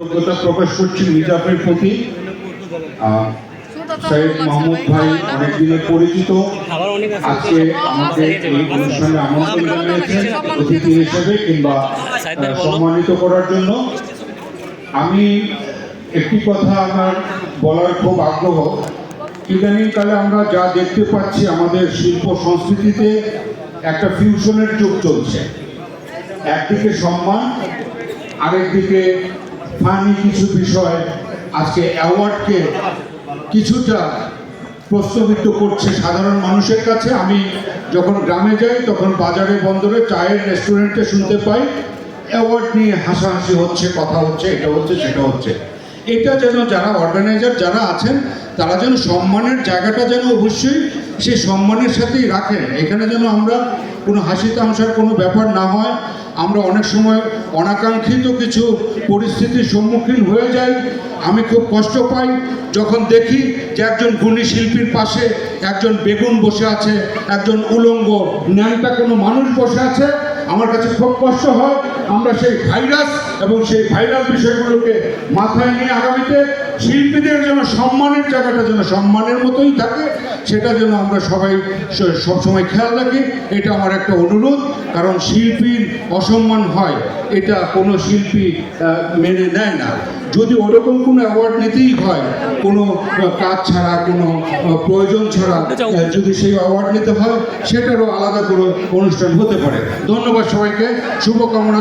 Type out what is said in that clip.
কৃতজ্ঞতা প্রকাশ করছি মিজাফের প্রতি। মাহমুদ ভাই পরিচিত। আজকে আমাদের এই অনুষ্ঠানে আমন্ত্রণ জানিয়েছেন অতিথি হিসেবে কিংবা সম্মানিত করার জন্য। আমি একটি কথা আমার বলার খুব আগ্রহ। ইদানিংকালে আমরা যা দেখতে পাচ্ছি আমাদের শিল্প সংস্কৃতিতে একটা ফিউশনের যুগ চলছে। একদিকে সম্মান, আরেকদিকে ফানি কিছু বিষয় আজকে অ্যাওয়ার্ডকে কিছুটা প্রস্তাবিত করছে সাধারণ মানুষের কাছে। আমি যখন গ্রামে যাই, তখন বাজারে, বন্দরে চায়ের রেস্টুরেন্টে শুনতে পাই, অ্যাওয়ার্ড নিয়ে হাসাহাসি হচ্ছে, কথা হচ্ছে, এটা হচ্ছে, সেটা হচ্ছে। এটা যেন যারা অর্গানাইজার যারা আছেন, তারা যেন সম্মানের জায়গাটা যেন অবশ্যই সেই সম্মানের সাথেই রাখেন। এখানে যেন আমরা কোনো হাসি তামশার কোনো ব্যাপার না হয় আমরা অনেক সময় অনাকাঙ্ক্ষিত কিছু পরিস্থিতির সম্মুখীন হয়ে যাই। আমি খুব কষ্ট পাই যখন দেখি যে একজন গুণী শিল্পীর পাশে একজন বেগুন বসে আছে, একজন উলঙ্গ ন্যাংটা কোনো মানুষ বসে আছে। আমার কাছে খুব কষ্ট হয়। আমরা সেই ভাইরাস এবং সেই ভাইরাল বিষয়গুলোকে মাথায় নিয়ে আগামীতে শিল্পীদের যেন সম্মানের জায়গাটা যেন সম্মানের মতোই থাকে সেটা যেন আমরা সবাই সবসময় খেয়াল রাখি। এটা আমার একটা অনুরোধ কারণ শিল্পীর অসম্মান হয় এটা কোনো শিল্পী মেনে নেয় না। যদি ওরকম কোনো অ্যাওয়ার্ড নিতেই হয় কোনো কাজ ছাড়া কোনো প্রয়োজন ছাড়া যদি সেই অ্যাওয়ার্ড নিতে হয় সেটারও আলাদা করে অনুষ্ঠান হতে পারে। ধন্যবাদ সবাইকে শুভকামনা